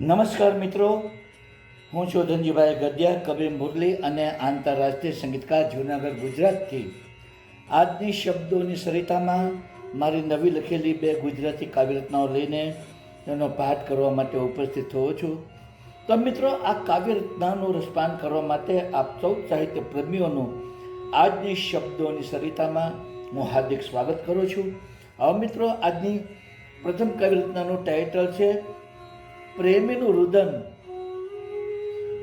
નમસ્કાર મિત્રો. હું છું ધનજીભાઈ ગદ્યા કવિ મુરલી અને આંતરરાષ્ટ્રીય સંગીતકાર જૂનાગઢ ગુજરાતથી આજની શબ્દોની સરિતામાં મારી નવી લખેલી બે ગુજરાતી કાવ્યરચનાઓ લઈને તેનો પાઠ કરવા માટે ઉપસ્થિત થયો છું. તો મિત્રો, આ કાવ્યરચનાનું રસપાન કરવા માટે આપ સૌ સાહિત્ય પ્રેમીઓનું આજની શબ્દોની સરિતામાં હું હાર્દિક સ્વાગત કરું છું. હવે મિત્રો, આજની પ્રથમ કાવ્યરચનાનું ટાઇટલ છે પ્રેમીનું રુદન.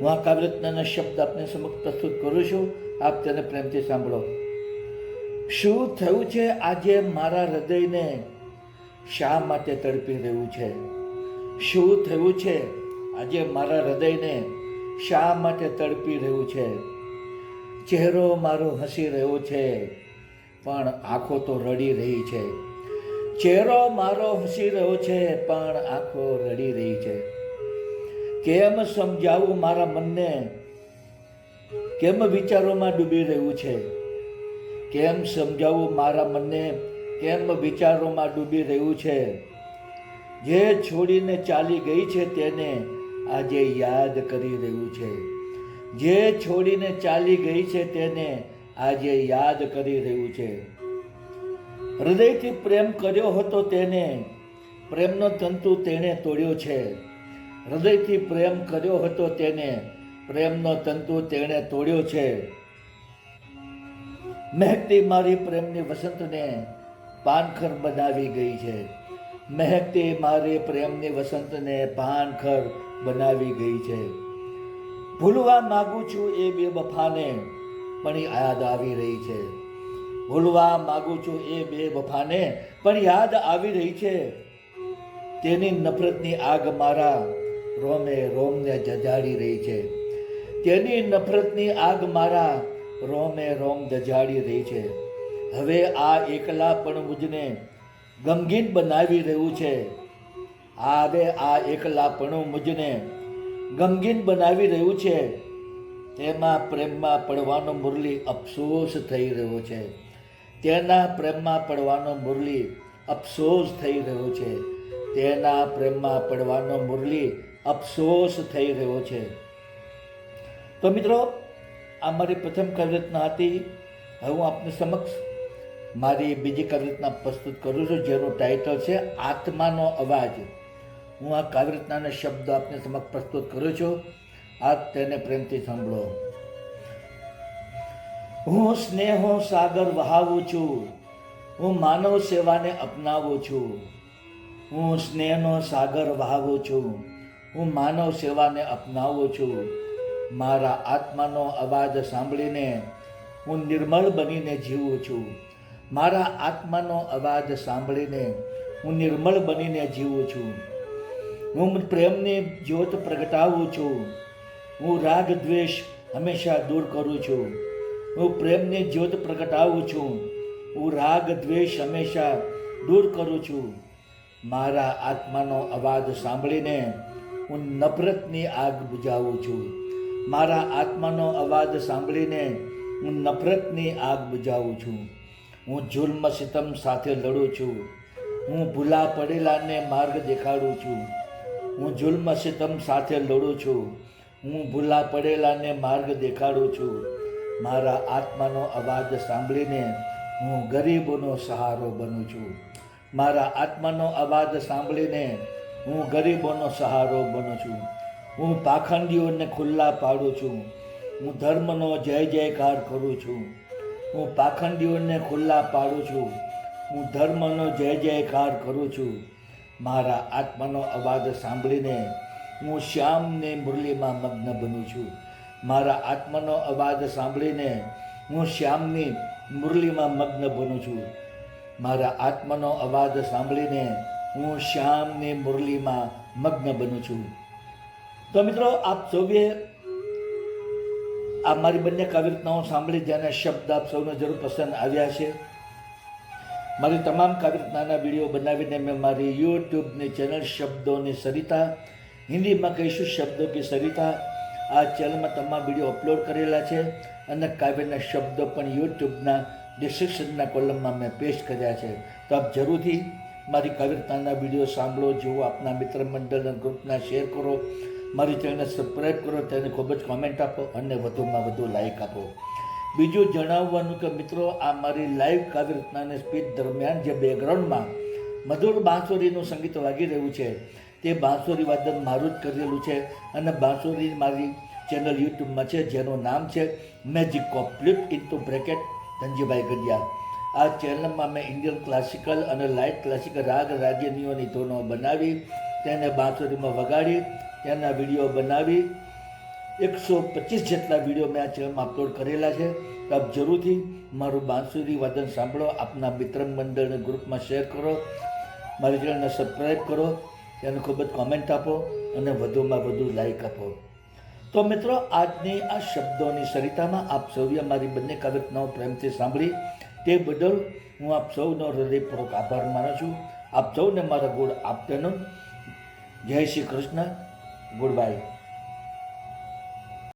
હું આ કાવ્યરત્નના શબ્દ આપને સમક્ષ પ્રસ્તુત કરું છું. આપ તેને પ્રેમથી સાંભળો. શું થયું છે આજે મારા હૃદયને? શા માટે તડપી રહ્યું છે? શું થયું છે આજે મારા હૃદયને? શા માટે તડપી રહ્યું છે? ચહેરો મારો હસી રહ્યો છે, પણ આંખો તો રડી રહી છે. ચહેરો મારો હસી રહ્યો છે, પણ આંખો રડી રહી છે. કેમ સમજાવું મારા મનને? કેમ વિચારોમાં ડૂબી રહ્યું છે? કેમ સમજાવું મારા મનને? કેમ વિચારોમાં ડૂબી રહ્યું છે? જે છોડીને ચાલી ગઈ છે તેને આજે યાદ કરી રહ્યું છે. જે છોડીને ચાલી ગઈ છે તેને આજે યાદ કરી રહ્યું છે. હૃદયથી પ્રેમ કર્યો હતો તેને. પ્રેમનો તંતુ તેણે તોડ્યો છે. હૃદયથી પ્રેમ કર્યો હતો તેને. પ્રેમનો તંતુ તેણે તોડ્યો છે. મહેકતી મારી પ્રેમની વસંતને પાનખર બનાવી ગઈ છે. મહેકતી મારી પ્રેમની વસંતને પાનખર બનાવી ગઈ છે. ભૂલવા માગું છું એ બે બફાને, પણ યાદ આવી રહી છે. ભૂલવા માગું છું એ બે વફાને. પણ યાદ આવી રહી છે. તેની નફરતની આગ મારા રોમે રોમને જજાડી રહી છે. તેની નફરતની આગ મારા રોમે રોમ દજાડી રહી છે. હવે આ એકલા પણ મુજને ગમગીન બનાવી રહ્યું છે. હવે આ એકલા પણ મુજને ગમગીન બનાવી રહ્યું છે. તેમાં પ્રેમમાં પડવાનો મુરલી અફસોસ થઈ રહ્યો છે. તેના પ્રેમમાં પડવાનો મુરલી અફસોસ થઈ રહ્યો છે. તેના પ્રેમમાં પડવાનો મુરલી અફસોસ થઈ રહ્યો છે. તો મિત્રો, આ મારી પ્રથમ કવિરચના હતી. હવે હું આપની સમક્ષ મારી બીજી કવિરચના પ્રસ્તુત કરું છું, જેનું ટાઇટલ છે આત્માનો અવાજ. હું આ કાવ્યરચનાના શબ્દ આપને સમક્ષ પ્રસ્તુત કરું છું. આપ તેને પ્રેમથી સાંભળો. હું સ્નેહો સાગર વહાવું છું. હું માનવ સેવાને અપનાવું છું. હું સ્નેહનો સાગર વહાવું છું. હું માનવ સેવાને અપનાવું છું. મારા આત્માનો અવાજ સાંભળીને હું નિર્મળ બનીને જીવું છું. મારા આત્માનો અવાજ સાંભળીને હું નિર્મળ બનીને જીવું છું. હું પ્રેમની જ્યોત પ્રગટાવું છું. હું રાગ દ્વેષ હંમેશા દૂર કરું છું. હું પ્રેમની જ્યોત પ્રગટાવું છું. હું રાગ, દ્વેષ હંમેશા દૂર કરું છું. મારા આત્માનો અવાજ સાંભળીને હું નફરતની આગ બુઝાવું છું. મારા આત્માનો અવાજ સાંભળીને હું નફરતની આગ બુઝાવું છું. હું જુલ્મ સિતમ સાથે લડું છું. હું ભૂલા પડેલાને માર્ગ દેખાડું છું. હું જુલ્મ સિતમ સાથે લડું છું. હું ભૂલા પડેલાને માર્ગ દેખાડું છું. મારા આત્માનો અવાજ સાંભળીને હું ગરીબોનો સહારો બનું છું. મારા આત્માનો અવાજ સાંભળીને હું ગરીબોનો સહારો બનું છું. હું પાખંડીઓને ખુલ્લા પાડું છું. હું ધર્મનો જય જયકાર કરું છું. હું પાખંડીઓને ખુલ્લા પાડું છું. હું ધર્મનો જય જયકાર કરું છું. મારા આત્માનો અવાજ સાંભળીને હું શ્યામની મુરલીમાં મગ્ન બનું છું. મારા આત્માનો અવાજ સાંભળીને હું શ્યામની મુરલીમાં મગ્ન બનું છું. મારા આત્માનો અવાજ સાંભળીને હું શ્યામની મુરલીમાં મગ્ન બનું છું. તો મિત્રો, આપ સૌએ આ મારી બંને કાવ્યરચનાઓ સાંભળી જેના શબ્દ આપ સૌને જરૂર પસંદ આવ્યા છે. મારી તમામ કાવ્યરચનાના વીડિયો બનાવીને મેં મારી યુટ્યુબની ચેનલ શબ્દોની સરિતા, હિન્દીમાં કહીશું શબ્દો કે સરિતા આ ચેનલમાં તમામ વીડિયો અપલોડ કરેલા છે અને કાવ્યના શબ્દો પણ યુટ્યુબના ડિસ્ક્રિપ્શનના કોલમમાં મેં પેસ્ટ કર્યા છે. તો આપ જરૂરથી મારી કવિતાના વીડિયો સાંભળો, જુઓ આપના મિત્ર મંડળના ગ્રુપના શેર કરો, મારી ચેનલને સબસ્ક્રાઈબ કરો, તેને ખૂબ જ કોમેન્ટ આપો અને વધુમાં વધુ લાઇક આપો. બીજું જણાવવાનું કે મિત્રો, આ મારી લાઈવ કાવ્યરત્નાની સ્પીચ દરમિયાન જે બેકગ્રાઉન્ડમાં મધુર બાંસુરીનું સંગીત વાગી રહ્યું છે તે બાંસુરી વાદન મારું જ કરેલું છે અને બાંસુરી મારી ચેનલ યુટ્યુબમાં છે, જેનું નામ છે magic of in to bracket Dhanjibhai Gadhiya. આ ચેનલમાં મેં ઇન્ડિયન ક્લાસિકલ અને લાઇટ ક્લાસિકલ રાગ રાજ્યનીઓની ધૂનો બનાવી, તેને બાંસુરીમાં વગાડી, તેના વીડિયો બનાવી. એકસો પચીસ જેટલા વીડિયો મેં આ ચેનલમાં અપલોડ કરેલા છે. આપ જરૂરથી મારું બાંસુરી વાદન સાંભળો, આપના મિત્ર મંડળને ગ્રુપમાં શેર કરો, મારી ચેનલને સબસ્ક્રાઈબ કરો. તેને ખૂબ જ કોમેન્ટ આપો અને વધુમાં વધુ લાઈક આપો. તો મિત્રો, આજની આ શબ્દોની સરિતામાં આપ સૌએ મારી બંને કવિતાઓ પ્રેમથી સાંભળી. તે બદલ હું આપ સૌનો હૃદયપૂર્વક આભાર માનું છું. આપ સૌને મારા ગુડ આપતાનો જય શ્રી કૃષ્ણ. Good bye